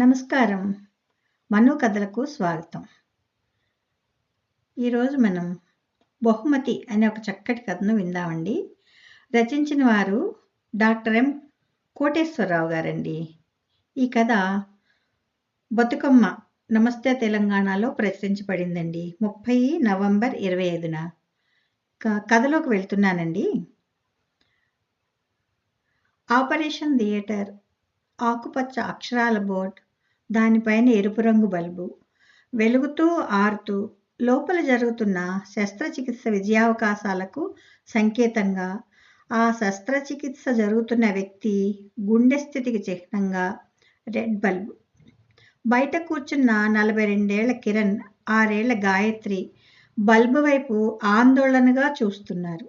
నమస్కారం. మను కథలకు స్వాగతం. ఈరోజు మనం బహుమతి అనే ఒక చక్కటి కథను విందామండి. రచించిన వారు డాక్టర్ ఎం. కోటేశ్వరరావు గారండి. ఈ కథ బతుకమ్మ నమస్తే తెలంగాణలో ప్రచురించబడిందండి. ముప్పై నవంబర్ ఇరవై ఐదున. క- కథలోకి వెళ్తున్నానండి. ఆపరేషన్ థియేటర్ ఆకుపచ్చ అక్షరాల బోర్డ్ దానిపైన ఎరుపు రంగు బల్బు. వెలుగుతూ ఆరుతూ లోపల జరుగుతున్న శస్త్రచికిత్స విజయావకాశాలకు సంకేతంగా ఆ శస్త్రచికిత్స జరుగుతున్న వ్యక్తి గుండె స్థితికి చిహ్నంగా రెడ్ బల్బ్. బయట కూర్చున్న నలభై రెండేళ్ళ కిరణ్ ఆరేళ్ళ గాయత్రి బల్బు వైపు ఆందోళనగా చూస్తున్నారు.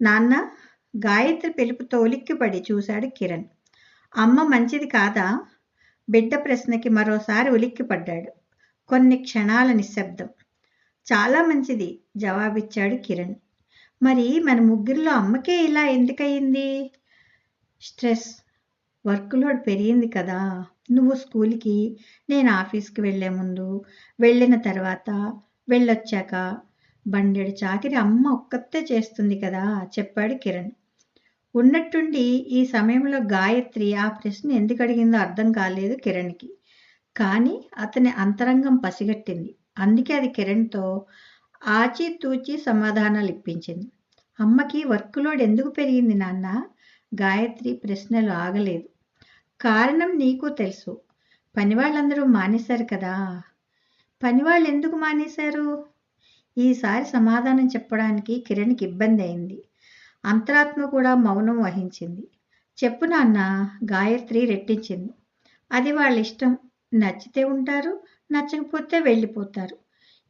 నాన్న గాయత్రి పిలుపుతో ఉలిక్కిపడి చూశాడు కిరణ్. అమ్మ మంచిది కాదా? బిడ్డ ప్రశ్నకి మరోసారి ఉలిక్కిపడ్డాడు. కొన్ని క్షణాల నిశ్శబ్దం. చాలా మంచిది జవాబిచ్చాడు కిరణ్. మరి మన ముగ్గురిలో అమ్మకే ఇలా ఎందుకయింది స్ట్రెస్. వర్క్ లోడ్ పెరిగింది కదా. నువ్వు స్కూల్కి నేను ఆఫీస్కి వెళ్ళే ముందు వెళ్ళిన తర్వాత వెళ్ళొచ్చాక బండెడు చాకిరి అమ్మ ఒక్కతే చేస్తుంది కదా చెప్పాడు కిరణ్. ఉన్నట్టుండి ఈ సమయంలో గాయత్రి ఆ ప్రశ్న ఎందుకు అడిగిందో అర్థం కాలేదు కిరణ్కి. కానీ అతని అంతరంగం పసిగట్టింది. అందుకే అది కిరణ్తో ఆచితూచి సమాధానాలు ఇప్పించింది. అమ్మకి వర్క్ లోడ్ ఎందుకు పెరిగింది నాన్న? గాయత్రి ప్రశ్నలు ఆగలేదు. కారణం నీకు తెలుసు. పనివాళ్ళందరూ మానేశారు కదా. పనివాళ్ళు ఎందుకు మానేశారు? ఈసారి సమాధానం చెప్పడానికి కిరణ్కి ఇబ్బంది అయింది. అంతరాత్మ కూడా మౌనం వహించింది. చెప్పు నాన్న గాయత్రి రెట్టించింది. అది వాళ్ళ ఇష్టం నచ్చితే ఉంటారు నచ్చకపోతే వెళ్ళిపోతారు.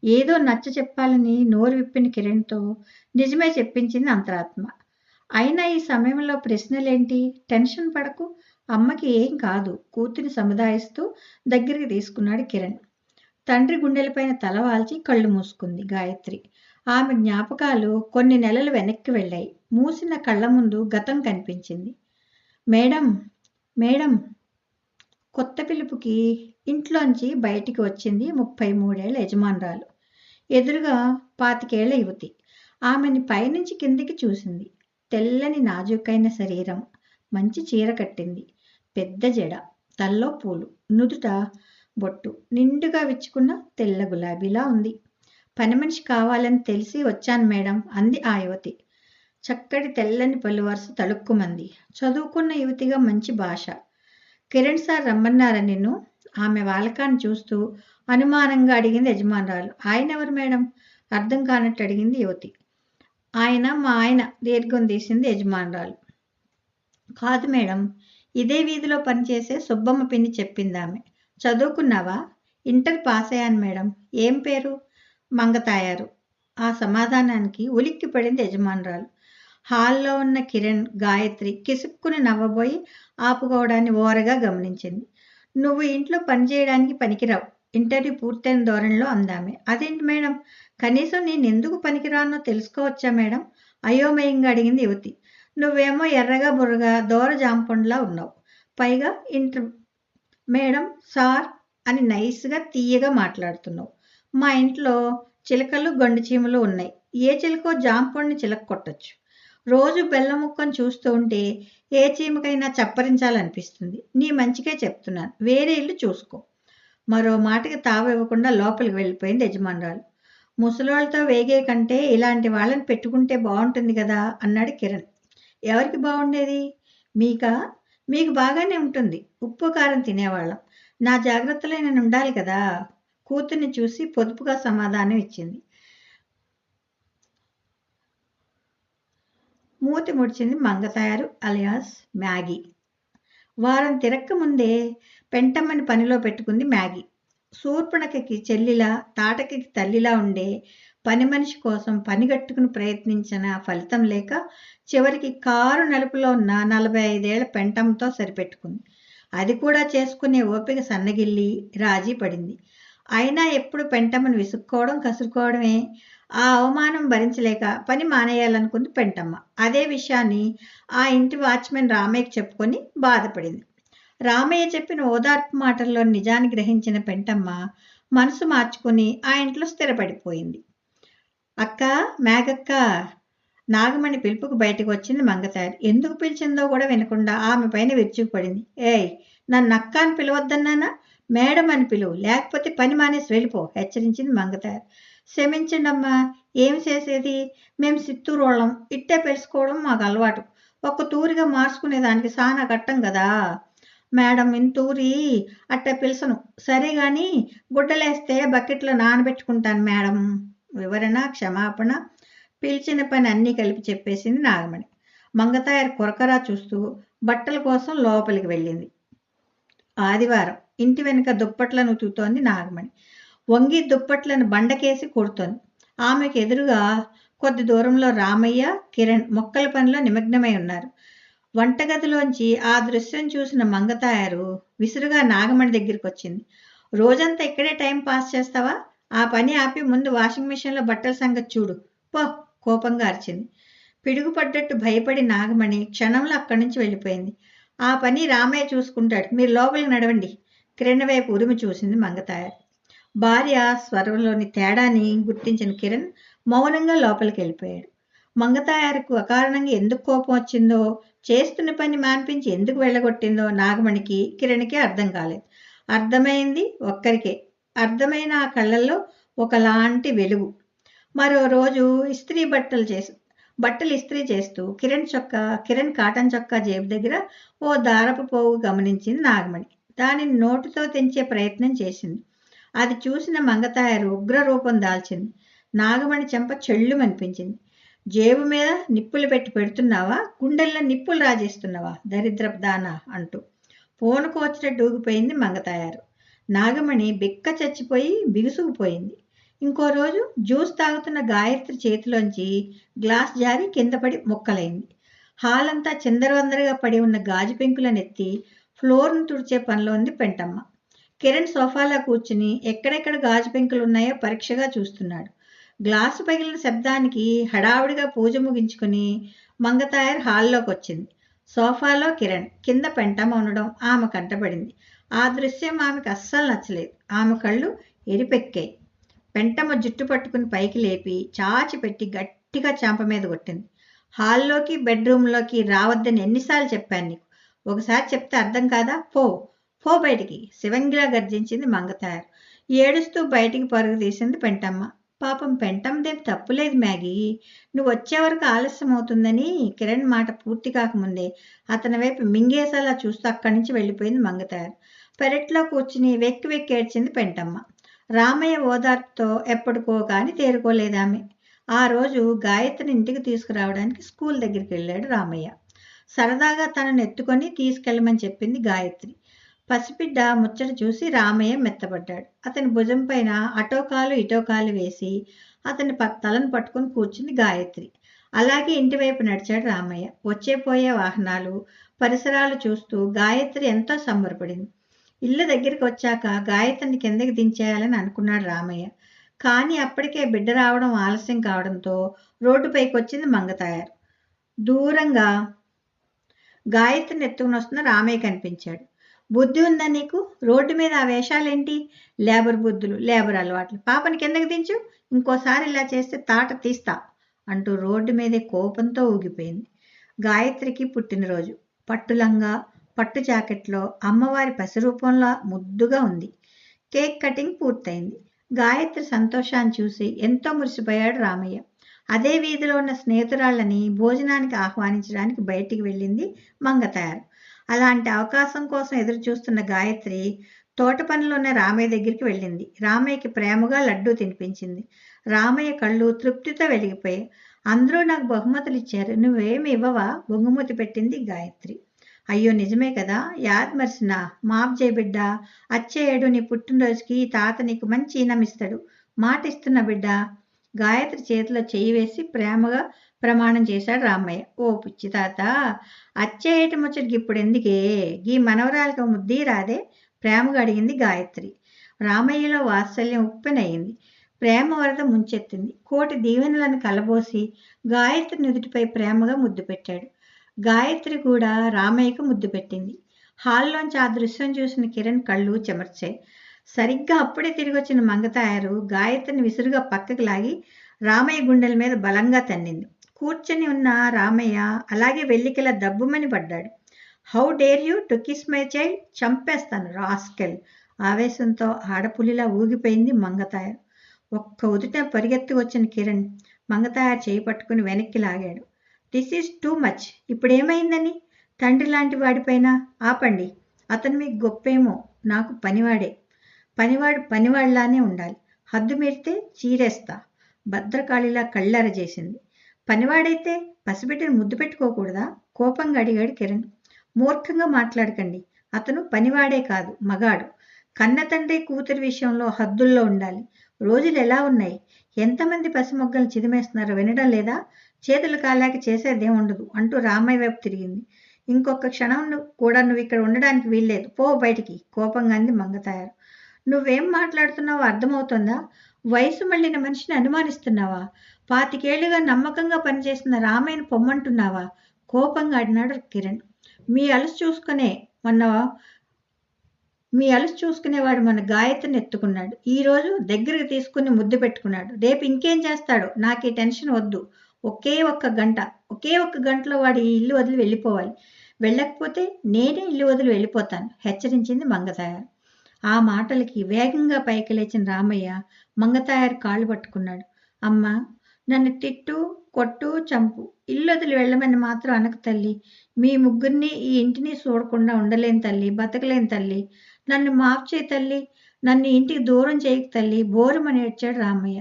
ఏదో నచ్చ చెప్పాలని నోరు విప్పిన కిరణ్తో నిజమే చెప్పించింది అంతరాత్మ. అయినా ఈ సమయంలో ప్రశ్నలేంటి? టెన్షన్ పడకు. అమ్మకి ఏం కాదు. కూతుని సముదాయిస్తూ దగ్గరికి తీసుకున్నాడు కిరణ్. తండ్రి గుండెలపైన తల వాల్చి కళ్ళు మూసుకుంది గాయత్రి. ఆమె జ్ఞాపకాలు కొన్ని నెలలు వెనక్కి వెళ్ళాయి. మూసిన కళ్ళ ముందు గతం కనిపించింది. మేడం మేడం కొత్త పిలుపుకి ఇంట్లోంచి బయటికి వచ్చింది ముప్పై మూడేళ్ళ యజమానురాలు. ఎదురుగా పాతికేళ్ళ యువతి. ఆమెని పైనుంచి కిందికి చూసింది. తెల్లని నాజుకైన శరీరం. మంచి చీర కట్టింది. పెద్ద జడ. తల్లో పూలు. నుదుట బొట్టు. నిండుగా విచ్చుకున్న తెల్ల గులాబీలా ఉంది. పని మనిషి కావాలని తెలిసి వచ్చాను మేడం అంది ఆ యువతి. చక్కటి తెల్లని పలు వరుస తడుక్కుమంది చదువుకున్న యువతిగా మంచి భాష. కిరణ్ సార్ రమ్మన్నారని నిన్ను? ఆమె వాలకాన్ని చూస్తూ అనుమానంగా అడిగింది యజమానురాలు. ఆయన ఎవరు మేడం? అర్థం కానట్టు అడిగింది యువతి. ఆయన మా ఆయన దీర్ఘం తీసింది యజమానురాలు. కాదు మేడం ఇదే వీధిలో పనిచేసే సుబ్బమ్మ పిన్ని చెప్పింది ఆమె చదువుకున్నావా? ఇంటర్ పాస్ అయ్యాను మేడం. ఏం పేరు? మంగతాయారు. ఆ సమాధానానికి ఉలిక్కి పడింది యజమానురాలు. హాల్లో ఉన్న కిరణ్ గాయత్రి కిసుక్కుని నవ్వబోయి ఆపుకోవడాన్ని ఓరగా గమనించింది. నువ్వు ఇంట్లో పనిచేయడానికి పనికిరావు. ఇంటర్వ్యూ పూర్తయిన ధోరణిలో అందామే. అదేంటి మేడం? కనీసం నేను ఎందుకు పనికిరానో తెలుసుకోవచ్చా మేడం? అయోమయంగా అడిగింది యువతి. నువ్వేమో ఎర్రగా బుర్రగా దూర జాంపండ్లా ఉన్నావు. పైగా ఇంటర్ మేడం సార్ అని నైస్గా తీయగా మాట్లాడుతున్నావు. మా ఇంట్లో చిలకలు గండు చీమలు ఉన్నాయి. ఏ చిలకో జాంపండ్ని చిలక కొట్టచ్చు రోజు బెల్లం ముక్కను చూస్తూ ఉంటే ఏ చీమకైనా చప్పరించాలనిపిస్తుంది. నీ మంచిగా చెప్తున్నాను. వేరే ఇల్లు చూసుకో. మరో మాటకి తావివ్వకుండా లోపలికి వెళ్ళిపోయింది యజమానురాలు. ముసలోళ్ళతో వేగే కంటే ఇలాంటి వాళ్ళని పెట్టుకుంటే బాగుంటుంది కదా అన్నాడు కిరణ్. ఎవరికి బాగుండేది? మీక? మీకు బాగానే ఉంటుంది. ఉప్పు కారం తినేవాళ్ళం. నా జాగ్రత్తలో నేను ఉండాలి కదా? కూతుర్ని చూసి పొదుపుగా సమాధానం ఇచ్చింది. మూతి ముడిచింది మంగతాయారు అలియాస్ మ్యాగీ. వారం తిరక్క ముందే పెంటమ్మని పనిలో పెట్టుకుంది మ్యాగీ. శూర్పణకకి చెల్లిలా తాటకి తల్లిలా ఉండే పని మనిషి కోసం పనిగట్టుకుని ప్రయత్నించిన ఫలితం లేక చివరికి కారు నలుపులో ఉన్న నలభై ఐదేళ్ళ పెంటంతో సరిపెట్టుకుంది. అది కూడా చేసుకునే ఓపిక సన్నగిల్లి రాజీ పడింది. అయినా ఎప్పుడు పెంటమ్మను విసుక్కోవడం కసురుకోవడమే ఆ అవమానం భరించలేక పని మానేయాలనుకుంది పెంటమ్మ. అదే విషయాన్ని ఆ ఇంటి వాచ్మెన్ రామయ్యకి చెప్పుకొని బాధపడింది. రామయ్య చెప్పిన ఓదార్పు మాటల్లో నిజాన్ని గ్రహించిన పెంటమ్మ మనసు మార్చుకుని ఆ ఇంట్లో స్థిరపడిపోయింది. అక్క మేఘక్క నాగమణి పిలుపుకు బయటకు వచ్చింది మంగతారి. ఎందుకు పిలిచిందో కూడా వినకుండా ఆమె పైన విరుచుకుపడింది. ఏయ్ నన్ను అక్క అని పిలవద్దన్నానా? మేడం అని పిలువు. లేకపోతే పని మానేసి వెళ్ళిపో హెచ్చరించింది మంగతారి. క్షమించండి అమ్మా ఏం చేసేది? మేము చిత్తూరు వాళ్ళం ఇట్టే పెలుసుకోవడం మాకు అలవాటు. ఒక్క తూరిగా మార్చుకునే దానికి సానా కట్టం కదా మేడం ఇంతూరి అట్ట పిలుసను. సరే గాని గుడ్డలేస్తే బకెట్లో నానబెట్టుకుంటాను మేడం. వివరణ క్షమాపణ పిలిచిన పని అన్నీ కలిపి చెప్పేసింది నాగమణి. మంగతాయర్ కొరకరా చూస్తూ బట్టల కోసం లోపలికి వెళ్ళింది. ఆదివారం ఇంటి వెనుక దుప్పట్లను ఉతుకుతోంది నాగమణి. వంగి దుప్పట్లను బండకేసి కొడుతోంది. ఆమెకు ఎదురుగా కొద్ది దూరంలో రామయ్య కిరణ్ మొక్కల పనిలో నిమగ్నమై ఉన్నారు. వంటగదిలోంచి ఆ దృశ్యం చూసిన మంగతాయారు విసురుగా నాగమణి దగ్గరికి వచ్చింది రోజంతా ఇక్కడే టైం పాస్ చేస్తావా? ఆ పని ఆపి ముందు వాషింగ్ మిషన్లో బట్టల సంగతి చూడు. పో కోపంగా అరిచింది. పిడుగుపడ్డట్టు భయపడి నాగమణి క్షణంలో అక్కడి నుంచి వెళ్ళిపోయింది. ఆ పని రామయ్య చూసుకుంటాడు. మీరు లోపలికి నడవండి. కిరణ్ వైపు ఉరిమి చూసింది మంగతాయారు. భార్య స్వరంలోని తేడాని గుర్తించిన కిరణ్ మౌనంగా లోపలికి వెళ్ళిపోయాడు. మంగతాయారకు అకారణంగా ఎందుకు కోపం వచ్చిందో చేస్తున్న పని మాన్పించి ఎందుకు వెళ్ళగొట్టిందో నాగమణికి కిరణ్కి అర్థం కాలేదు. అర్థమైంది ఒక్కరికే. అర్థమైన ఆ కళ్ళల్లో ఒకలాంటి వెలుగు. మరో రోజు ఇస్త్రీ బట్టలు చేసి బట్టలు ఇస్త్రీ చేస్తూ కిరణ్ చొక్కా కిరణ్ కాటన్ చొక్కా జేబు దగ్గర ఓ దారపు పోగు గమనించింది నాగమణి. దానిని నోటితో తెంచే ప్రయత్నం చేసింది. అది చూసిన మంగతాయారు ఉగ్ర రూపం దాల్చింది. నాగమణి చెంప చెళ్ళుమనిపించింది. జేబు మీద నిప్పులు పెట్టి పెడుతున్నావా? గుండెల్లో నిప్పులు రాజేస్తున్నావా? దరిద్రపు దానా అంటూ. ఫోనుకు వచ్చినట్టు ఊగిపోయింది మంగతాయారు. నాగమణి బిక్క చచ్చిపోయి బిగుసుకుపోయింది. ఇంకో రోజు జ్యూస్ తాగుతున్న గాయత్రి చేతిలోంచి గ్లాస్ జారి కింద పడి మొక్కలైంది. హాల్ అంతా చిందరవందరగా పడి ఉన్న గాజు పెంకులనెత్తి ఫ్లోర్ను తుడిచే పనిలో ఉంది పెంటమ్మ. కిరణ్ సోఫాలో కూర్చుని ఎక్కడెక్కడ గాజు పెంకులు ఉన్నాయో పరీక్షగా చూస్తున్నాడు. గ్లాసు పగిలిన శబ్దానికి హడావుడిగా పూజ ముగించుకుని మంగతాయర్ హాల్లోకి వచ్చింది. సోఫాలో కిరణ్ కింద పెంటమ్మ ఉండడం ఆమె కంటపడింది. ఆ దృశ్యం ఆమెకు అస్సలు నచ్చలేదు. ఆమె కళ్ళు ఎరిపెక్కాయి. పెంటమ్మ జుట్టు పట్టుకుని పైకి లేపి చాచి పెట్టి గట్టిగా చాంప మీద కొట్టింది. హాల్లోకి బెడ్రూమ్లోకి రావద్దని ఎన్నిసార్లు చెప్పాను నీకు? ఒకసారి చెప్తే అర్థం కాదా? పో. పో బయటికి. శివంగిలా గర్జించింది మంగతాయారు ఏడుస్తూ బయటికి పరుగు తీసింది పెంటమ్మ. పాపం పెంటమ్మదేం తప్పులేదు మ్యాగీ. నువ్వు వచ్చే వరకు ఆలస్యం అవుతుందని కిరణ్ మాట పూర్తి కాకముందే అతని వైపు మింగేసేలా చూస్తూ అక్కడి నుంచి వెళ్ళిపోయింది మంగతాయారు పెరట్లో కూర్చుని వెక్కి వెక్కి ఏడ్చింది పెంటమ్మ. రామయ్య ఓదార్పుతో ఎప్పటికో కానీ తేరుకోలేదామె ఆ రోజు గాయత్రిని ఇంటికి తీసుకురావడానికి స్కూల్ దగ్గరికి వెళ్ళాడు రామయ్య. సరదాగా తనను ఎత్తుకొని తీసుకెళ్ళమని చెప్పింది గాయత్రి. పసిబిడ్డ ముచ్చట చూసి రామయ్య మెత్తబడ్డాడు. అతని భుజం పైన అటోకాలు ఇటోకాలు ఇటో వేసి అతని ప తలను పట్టుకొని కూర్చుంది గాయత్రి. అలాగే ఇంటివైపు నడిచాడు రామయ్య. వచ్చే పోయే వాహనాలు పరిసరాలు చూస్తూ గాయత్రి ఎంతో సంబరపడింది. ఇల్లు దగ్గరికి వచ్చాక గాయత్రిని కిందకి దించేయాలని అనుకున్నాడు రామయ్య. కానీ అప్పటికే బిడ్డ రావడం ఆలస్యం కావడంతో రోడ్డుపైకి వచ్చింది మంగతాయారు దూరంగా గాయత్రిని ఎత్తుకుని వస్తున్న రామయ్య కనిపించాడు. బుద్ధి ఉందా నీకు? రోడ్డు మీద ఆ వేషాలేంటి? లేబర్ బుద్ధులు లేబర్ అలవాట్లు. పాపని కిందకి దించు ఇంకోసారి ఇలా చేస్తే తాట తీస్తా అంటూ రోడ్డు మీదే కోపంతో ఊగిపోయింది. గాయత్రికి పుట్టినరోజు. పట్టులంగా పట్టు జాకెట్లో అమ్మవారి పసిరూపంలో ముద్దుగా ఉంది. కేక్ కటింగ్ పూర్తయింది. గాయత్రి సంతోషాన్ని చూసి ఎంతో మురిసిపోయాడు రామయ్య. అదే వీధిలో ఉన్న స్నేహితురాళ్ళని భోజనానికి ఆహ్వానించడానికి బయటికి వెళ్ళింది మంగతయారు అలాంటి అవకాశం కోసం ఎదురు చూస్తున్న గాయత్రి తోట పనిలోనే రామయ్య దగ్గరికి వెళ్ళింది. రామయ్యకి ప్రేమగా లడ్డూ తినిపించింది. రామయ్య కళ్ళు తృప్తితో వెలిగిపోయి అందరూ నాకు బహుమతులు ఇచ్చారు. నువ్వేమి ఇవ్వవా? బొంగుమూతి పెట్టింది గాయత్రి. అయ్యో నిజమే కదా? యాద్ మర్చిన మాప్ బిడ్డ. అచ్చే ఏడు నీ పుట్టినరోజుకి తాత నీకు మంచి ఇనమిస్తాడు మాట ఇస్తున్న బిడ్డ. గాయత్రి చేతిలో చేయి వేసి ప్రేమగా ప్రమాణం చేశాడు రామయ్య. ఓ పిచ్చి తాత అచ్చేయటం ముచ్చటికి ఇప్పుడు ఎందుకే? గీ మనవరాలకు ముద్దీ రాదే? ప్రేమగా అడిగింది గాయత్రి. రామయ్యలో వాత్సల్యం ఉప్పెనయింది. ప్రేమ వరద ముంచెత్తింది. కోటి దీవెనలను కలబోసి గాయత్రి నుదుటిపై ప్రేమగా ముద్దు పెట్టాడు. గాయత్రి కూడా రామయ్యకు ముద్దు పెట్టింది. హాల్లోంచి ఆ దృశ్యం చూసిన కిరణ్ కళ్ళు చెమర్చాయి. సరిగ్గా అప్పుడే తిరిగి వచ్చిన మంగతాయారు గాయత్రిని విసురుగా పక్కకి లాగి రామయ్య గుండెల మీద బలంగా తన్నింది. కూర్చొని ఉన్న రామయ్య అలాగే వెల్లికిలా దబ్బుమని పడ్డాడు. How dare you to kiss my child? చంపేస్తాను రాస్కెల్ ఆవేశంతో ఆడపులిలా ఊగిపోయింది మంగతాయారు. ఒక్క ఉదుట పరిగెత్తి వచ్చిన కిరణ్ మంగతాయారు చేయి పట్టుకుని వెనక్కి లాగాడు. This is too much. ఇప్పుడేమైందని? తండ్రి లాంటి వాడిపైన? ఆపండి. అతను మీకు గొప్పేమో. నాకు పనివాడే. పనివాడు పనివాళ్ళానే ఉండాలి. హద్దు మీరితే చీరేస్తా భద్రకాళిలా కళ్ళెర చేసింది పనివాడైతే పసిబిడ్డను ముద్దు పెట్టుకోకూడదా? కోపంగా అడిగాడు కిరణ్. మూర్ఖంగా మాట్లాడకండి. అతను పనివాడే కాదు మగాడు. కన్న తండ్రి కూతురి విషయంలో హద్దుల్లో ఉండాలి. రోజులు ఎలా ఉన్నాయి? ఎంతమంది పసిమొగ్గలు చిదిమేస్తున్నారో వినడం లేదా? చేతులు కాలాక చేసేదేం ఉండదు అంటూ రామయ్య వైపు తిరిగింది. ఇంకొక క్షణం నువ్వు కూడా నువ్వు ఇక్కడ ఉండడానికి వీల్లేదు. పో బయటికి కోపంగా అంది మంగతాయారు. నువ్వేం మాట్లాడుతున్నావో అర్థమవుతుందా? వయసు మళ్ళిన మనిషిని అనుమానిస్తున్నావా? పాతికేళ్ళుగా నమ్మకంగా పనిచేస్తున్న రామయ్యను పొమ్మంటున్నావా? కోపంగా అడినాడు కిరణ్. మీ అలసి చూసుకునే మొన్న మీ అలసి చూసుకునేవాడు మన గాయత్రిని ఎత్తుకున్నాడు. ఈరోజు దగ్గరికి తీసుకుని ముద్దు పెట్టుకున్నాడు. రేపు ఇంకేం చేస్తాడో? నాకు ఈ టెన్షన్ వద్దు. ఒకే ఒక్క గంట ఒకే ఒక్క గంటలో వాడు ఈ ఇల్లు వదిలి వెళ్ళిపోవాలి. వెళ్ళకపోతే నేనే ఇల్లు వదిలి వెళ్ళిపోతాను హెచ్చరించింది మంగతాయారు ఆ మాటలకి వేగంగా పైకి లేచిన రామయ్య మంగతాయారు కాళ్ళు పట్టుకున్నాడు. అమ్మ నన్ను తిట్టు కొట్టు చంపు. ఇల్లు వదిలి వెళ్ళమని మాత్రం అనకు తల్లి. మీ ముగ్గురిని ఈ ఇంటిని చూడకుండా ఉండలేని తల్లి బతకలేని తల్లి. నన్ను మాఫ్ చేయి తల్లి. నన్ను ఇంటికి దూరం చేయకు తల్లి. బోరుమని ఏడ్చాడు రామయ్య.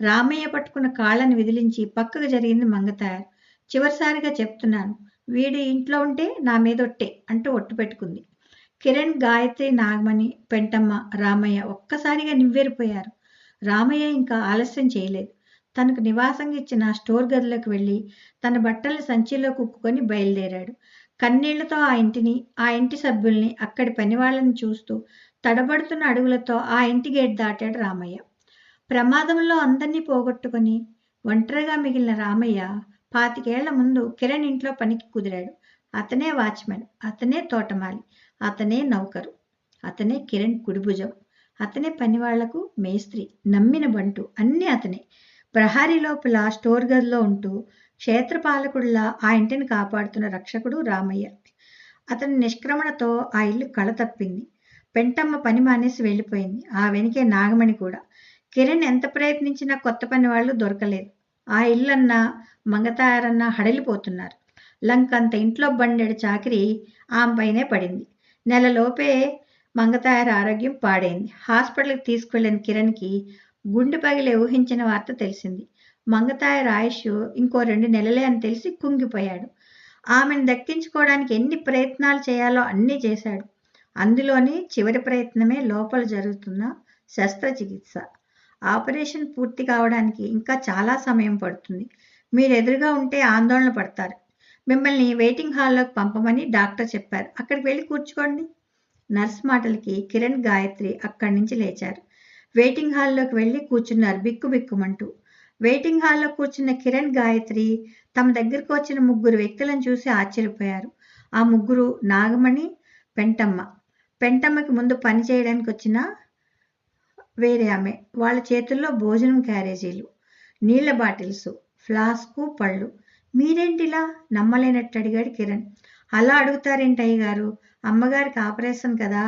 రామయ్య పట్టుకున్న కాళ్ళని విదిలించి పక్కకు జరిగింది మంగతాయారు చివరిసారిగా చెప్తున్నాను వీడి ఇంట్లో ఉంటే నా మీద ఒట్టే అంటూ ఒట్టు పెట్టుకుంది. కిరణ్ గాయత్రి నాగమణి పెంటమ్మ రామయ్య ఒక్కసారిగా నివ్వెరిపోయారు. రామయ్య ఇంకా ఆలస్యం చేయలేదు. తనకు నివాసంగా ఇచ్చిన స్టోర్ గదిలోకి వెళ్ళి తన బట్టల సంచిలో కుక్కుకొని బయలుదేరాడు. కన్నీళ్ళతో ఆ ఇంటిని ఆ ఇంటి సభ్యుల్ని అక్కడి పనివాళ్ళని చూస్తూ తడబడుతున్న అడుగులతో ఆ ఇంటి గేట్ దాటాడు రామయ్య. ప్రమాదంలో అందరినీ పోగొట్టుకుని ఒంటరిగా మిగిలిన రామయ్య పాతికేళ్ళ ముందు కిరణ్ ఇంట్లో పనికి కుదిరాడు. అతనే వాచ్మెన్ అతనే తోటమాలి అతనే నౌకరు అతనే కిరణ్ కుడిభుజం అతనే పనివాళ్ళకు మేస్త్రి నమ్మిన బంటు అన్నీ అతనే. ప్రహారీ లోపల స్టోర్ గదిలో ఉంటూ క్షేత్రపాలకుడిలా ఆ ఇంటిని కాపాడుతున్న రక్షకుడు రామయ్య. అతని నిష్క్రమణతో ఆ ఇల్లు కళ తప్పింది. పెంటమ్మ పని మానేసి వెళ్ళిపోయింది. ఆ వెనుకే నాగమణి కూడా. కిరణ్ ఎంత ప్రయత్నించినా కొత్త పని వాళ్ళు దొరకలేదు. ఆ ఇల్లన్నా మంగతాయారన్నా హడలిపోతున్నారు. లంకంత ఇంట్లో బండెడు చాకిరి ఆమె పైనే పడింది. నెలలోపే మంగతాయార ఆరోగ్యం పాడైంది. హాస్పిటల్కి తీసుకువెళ్ళిన కిరణ్కి గుండె పగిలే ఊహించిన వార్త తెలిసింది. మంగతాయ ఆయుష్ ఇంకో రెండు నెలలే అని తెలిసి కుంగిపోయాడు. ఆమెను దక్కించుకోవడానికి ఎన్ని ప్రయత్నాలు చేయాలో అన్నీ చేశాడు. అందులోని చివరి ప్రయత్నమే లోపల జరుగుతున్న శస్త్రచికిత్స. ఆపరేషన్ పూర్తి కావడానికి ఇంకా చాలా సమయం పడుతుంది. మీరు ఎదురుగా ఉంటే ఆందోళన పడతారు. మిమ్మల్ని వెయిటింగ్ హాల్లోకి పంపమని డాక్టర్ చెప్పారు. అక్కడికి వెళ్ళి కూర్చుకోండి నర్స్ మాటలకి కిరణ్ గాయత్రి అక్కడి నుంచి లేచారు. వెయిటింగ్ హాల్లోకి వెళ్ళి కూర్చున్నారు బిక్కు బిక్కుమంటూ. వెయిటింగ్ హాల్లో కూర్చున్న కిరణ్ గాయత్రి తమ దగ్గరకు వచ్చిన ముగ్గురు వ్యక్తులను చూసి ఆశ్చర్యపోయారు. ఆ ముగ్గురు నాగమణి పెంటమ్మ. పెంటమ్మకి ముందు పని చేయడానికి వచ్చిన వేరే ఆమె. వాళ్ళ చేతుల్లో భోజనం క్యారేజీలు నీళ్ళ బాటిల్స్ ఫ్లాస్కు పళ్ళు. మీరేంటిలా నమ్మలేనట్టు అడిగాడు కిరణ్. అలా అడుగుతారేంటయ్య గారు అమ్మగారికి ఆపరేషన్ కదా.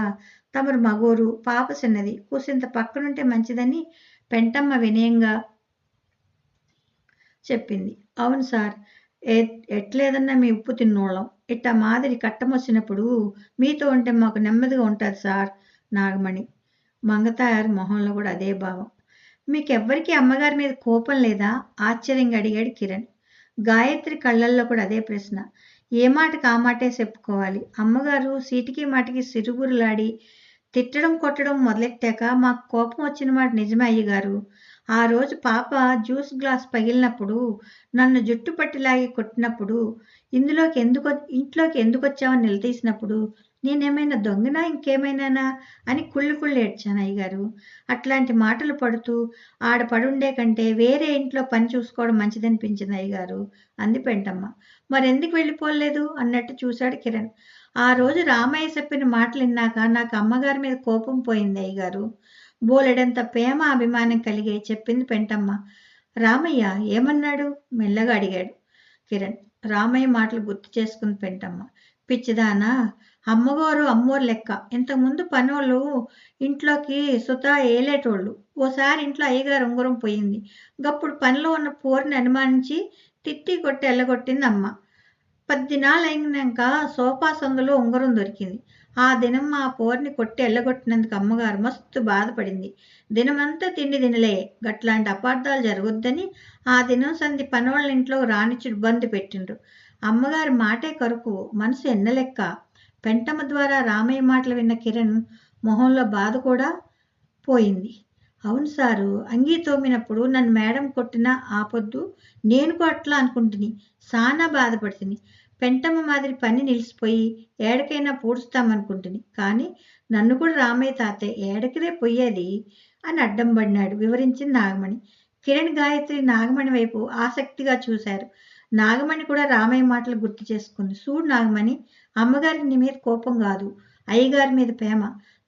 తమరు మగోరు పాప చిన్నది కూసింత పక్కనుంటే మంచిదని పెంటమ్మ వినయంగా చెప్పింది. అవును సార్ ఎట్లేదన్నా మీ ఉప్పు తిన్నోళ్ళం. ఇట్ట మాదిరి కట్టమొచ్చినప్పుడు మీతో ఉంటే మాకు నెమ్మదిగా ఉంటుంది సార్ నాగమణి. మంగతాయారు మొహంలో కూడా అదే భావం. మీకెవ్వరికి అమ్మగారి మీద కోపం లేదా? ఆశ్చర్యంగా అడిగాడు కిరణ్. గాయత్రి కళ్ళల్లో కూడా అదే ప్రశ్న. ఏ మాటకు ఆ మాటే చెప్పుకోవాలి? అమ్మగారు సీటికి మాటికి సిరుగురులాడి తిట్టడం కొట్టడం మొదలెట్టాక మాకు కోపం వచ్చిన మాట నిజమే అయ్యగారు. ఆ రోజు పాప జ్యూస్ గ్లాస్ పగిలినప్పుడు నన్ను జుట్టు పట్టిలాగి కొట్టినప్పుడు ఇందులోకి ఎందుకు ఇంట్లోకి ఎందుకు వచ్చావని నిలదీసినప్పుడు నేనేమైనా దొంగనా ఇంకేమైనానా అని కుళ్ళు కుళ్ళు ఏడ్చాను అయ్యగారు. అట్లాంటి మాటలు పడుతూ ఆడ పడుండే కంటే వేరే ఇంట్లో పని చూసుకోవడం మంచిదనిపించింది అయ్యగారు. అంది పెంటమ్మ. మరెందుకు వెళ్ళిపోలేదు? అన్నట్టు చూశాడు కిరణ్. ఆ రోజు రామయ్య చెప్పిన మాటలు విన్నాక నాకు అమ్మగారి మీద కోపం పోయింది అయ్యగారు. బోలెడంత ప్రేమ అభిమానం కలిగే చెప్పింది పెంటమ్మ. రామయ్య ఏమన్నాడు? మెల్లగా అడిగాడు కిరణ్. రామయ్య మాటలు గుర్తు చేసుకుని పెంటమ్మ. పిచ్చిదానా అమ్మగారు అమ్మోరు లెక్క. ఇంతకుముందు పనోళ్ళు ఇంట్లోకి సుతా ఏలేటోళ్ళు. ఓసారి ఇంట్లో అయ్యగారు ఉంగరం పోయింది. గప్పుడు పనిలో ఉన్న పోరుని అనుమానించి తిట్టి కొట్టి ఎల్లగొట్టింది అమ్మ. పద్దినాలు అయినాక సోఫా సందులో ఉంగరం దొరికింది. ఆ దినం మా పోరిని కొట్టి ఎల్లగొట్టినందుకు అమ్మగారు మస్తు బాధపడింది. దినమంతా తిండి తినలే. గట్లాంటి అపార్థాలు జరగొద్దని ఆ దినం సంధి పనోళ్ళ ఇంట్లో రానిచ్చి ఇబ్బంది పెట్టిండ్రు. అమ్మగారి మాటే కరుకు. మనసు ఎన్నలెక్క. పెంటమ్మ ద్వారా రామయ్య మాటలు విన్న కిరణ్ మొహంలో బాధ కూడా పోయింది. అవును సారు అంగీ తోమినప్పుడు నన్ను మేడం కొట్టిన ఆపొద్దు. నేను కొట్లా అనుకుంటుని సానా బాధపడుతుంది పెంటమ్మ మాదిరి పని నిలిచిపోయి ఏడకైనా పూడుస్తామనుకుంటుని. కానీ నన్ను కూడా రామయ్య తాతయ్య ఏడకిరే పోయేది అని అడ్డం పడినాడు వివరించింది నాగమణి. కిరణ్ గాయత్రి నాగమణి వైపు ఆసక్తిగా చూశారు. నాగమణి కూడా రామయ్య మాటలు గుర్తు చేసుకుంది. చూడు నాగమణి అమ్మగారికి నీ మీద కోపం కాదు అయ్యగారి మీద ప్రేమ.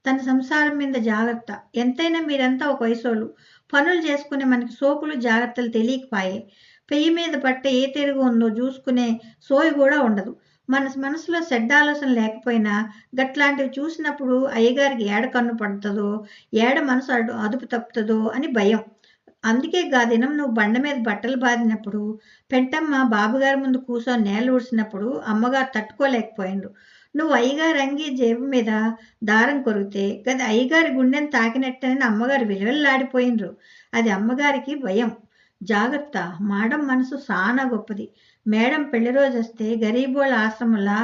తన సంసారం మీద జాగ్రత్త. ఎంతైనా మీరంతా ఒక వయసోళ్ళు. పనులు చేసుకునే మనకి సోకులు జాగ్రత్తలు తెలియకపాయే పెయ్యి మీద పట్ట ఏ తిరుగు ఉందో చూసుకునే సోయి కూడా ఉండదు. మన మనసులో చెడ్డ ఆలోచన లేకపోయినా గట్లాంటివి చూసినప్పుడు అయ్యగారికి ఏడ కన్ను పడుతుందో ఏడ మనసు అడు అదుపు తప్పుతుందో అని భయం. అందుకే గా దినం నువ్వు బండ మీద బట్టలు బాదినప్పుడు పెంటమ్మ బాబుగారి ముందు కూర్చొని నేల ఊడ్చినప్పుడు అమ్మగారు తట్టుకోలేకపోయిండు నువ్వు అయ్యగారు అంగి జేబు మీద దారం కొరిగితే గది అయ్యగారి గుండెని తాకినట్టని అమ్మగారు విలువల్లాడిపోయినరు. అది అమ్మగారికి భయం. జాగ్రత్త మాడం మనసు సానా గొప్పది. మేడం పెళ్ళి రోజు వస్తే గరీబోళ్ళ ఆశ్రమంలా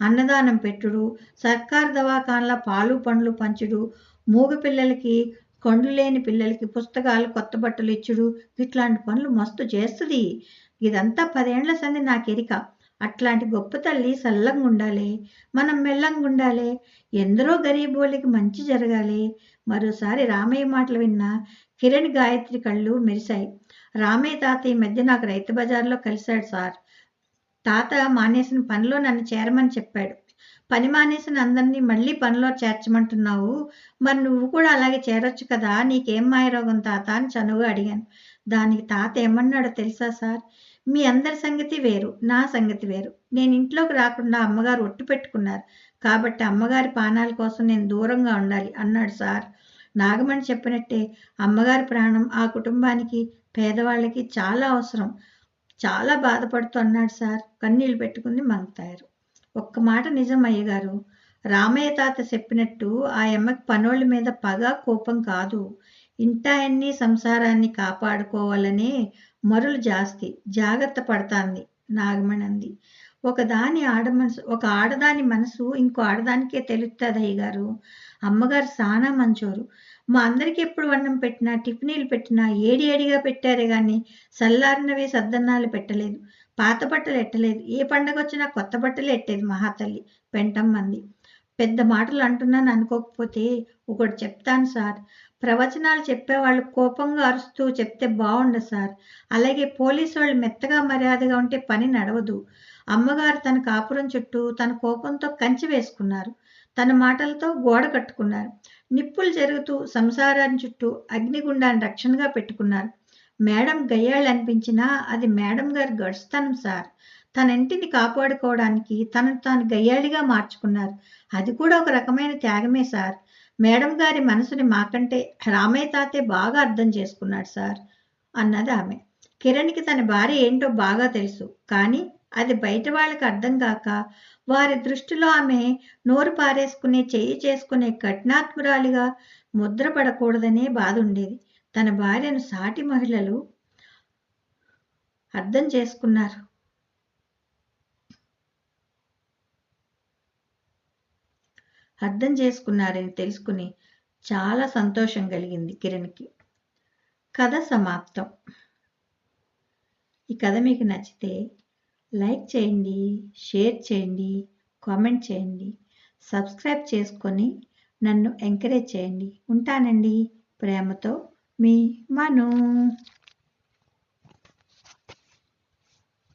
అన్నదానం పెట్టుడు సర్కార్ దవాఖాన్ల పాలు పండ్లు పంచుడు మూగ పిల్లలకి కొండ్లు లేని పిల్లలకి పుస్తకాలు కొత్త బట్టలు ఇచ్చుడు. ఇట్లాంటి పనులు మస్తు చేస్తుంది. ఇదంతా పదేండ్ల సంది నాకు ఎరిక అట్లాంటి గొప్ప తల్లి సల్లంగా ఉండాలి మనం మెల్లంగా ఉండాలి ఎందరో గరీబోళ్ళకి మంచి జరగాలి. మరోసారి రామయ్య మాటలు విన్న కిరణ్ గాయత్రి కళ్ళు మెరిశాయి. రామయ్య తాత ఈ మధ్య నాకు రైతు బజార్లో కలిశాడు సార్. తాత మానేసిన పనిలో నన్ను చేరమని చెప్పాడు. పని మానేసిన అందరినీ మళ్ళీ పనిలో చేర్చమంటున్నావు. మరి నువ్వు కూడా అలాగే చేరొచ్చు కదా నీకేం మాయరోగం తాత అని చనువుగా అడిగాను. దానికి తాత ఏమన్నాడో తెలుసా సార్? మీ అందరి సంగతి వేరు నా సంగతి వేరు. నేను ఇంట్లోకి రాకుండా అమ్మగారు ఒట్టు పెట్టుకున్నారు. కాబట్టి అమ్మగారి పానాల కోసం నేను దూరంగా ఉండాలి అన్నాడు సార్. నాగమణి చెప్పినట్టే అమ్మగారి ప్రాణం ఆ కుటుంబానికి పేదవాళ్ళకి చాలా అవసరం. చాలా బాధపడుతూ అన్నాడు సార్. కన్నీళ్ళు పెట్టుకుని మంగుతారు ఒక్క మాట నిజం అయ్యగారు. రామయ్య తాత చెప్పినట్టు ఆ అమ్మకి పనోళ్ళ మీద పగ కోపం కాదు. ఇంటాయన్ని సంసారాన్ని కాపాడుకోవాలనే మరులు జాస్తి. జాగ్రత్త పడతాంది నాగమణి అంది ఒకదాని ఆడ మనసు ఒక ఆడదాని మనసు ఇంకో ఆడదానికే తెలుస్తుంది అయ్యగారు. అమ్మగారు సానా మంచోరు. మా అందరికి ఎప్పుడు వన్నం పెట్టినా టిఫినీలు పెట్టినా ఏడి ఏడిగా పెట్టారే కానీ సల్లారినవి సద్దన్నాలు పెట్టలేదు. పాత బట్టలు ఎట్టలేదు. ఏ పండగ వచ్చినా కొత్త బట్టలు ఎట్టేది మహాతల్లి పెంటమ్మంది. పెద్ద మాటలు అంటున్నాను అనుకోకపోతే ఒకటి చెప్తాను సార్. ప్రవచనాలు చెప్పేవాళ్ళు కోపంగా అరుస్తూ చెప్తే బాగుండదు సార్. అలాగే పోలీసు వాళ్ళు మెత్తగా మర్యాదగా ఉంటే పని నడవదు. అమ్మగారు తన కాపురం చుట్టూ తన కోపంతో కంచి వేసుకున్నారు. తన మాటలతో గోడ కట్టుకున్నారు. నిప్పులు జరుగుతూ సంసారాన్ని చుట్టూ అగ్నిగుండాన్ని రక్షణగా పెట్టుకున్నారు. మేడం గయ్యాళ్ళు అనిపించినా అది మేడం గారి గడుస్తానం సార్. తన ఇంటిని కాపాడుకోవడానికి తను తాను గయ్యాళిగా మార్చుకున్నారు. అది కూడా ఒక రకమైన త్యాగమే సార్. మేడం గారి మనసుని మాకంటే రామయ్య తాతే బాగా అర్థం చేసుకున్నాడు సార్ అన్నది ఆమె. కిరణ్కి తన భార్య ఏంటో బాగా తెలుసు. కానీ అది బయట వాళ్ళకి అర్థం కాక వారి దృష్టిలో ఆమె నోరు పారేసుకునే చెయ్యి చేసుకునే కఠినాత్మురాలిగా ముద్రపడకూడదనే బాధ ఉండేది. తన భార్యను సాటి మహిళలు అర్థం చేసుకున్నారు. అర్థం చేసుకున్నారని తెలుసుకుని చాలా సంతోషం కలిగింది కిరణ్కి. కథ సమాప్తం. ఈ కథ మీకు నచ్చితే లైక్ చేయండి షేర్ చేయండి కామెంట్ చేయండి సబ్స్క్రైబ్ చేసుకొని నన్ను ఎంకరేజ్ చేయండి. ఉంటానండి ప్రేమతో మీ మను.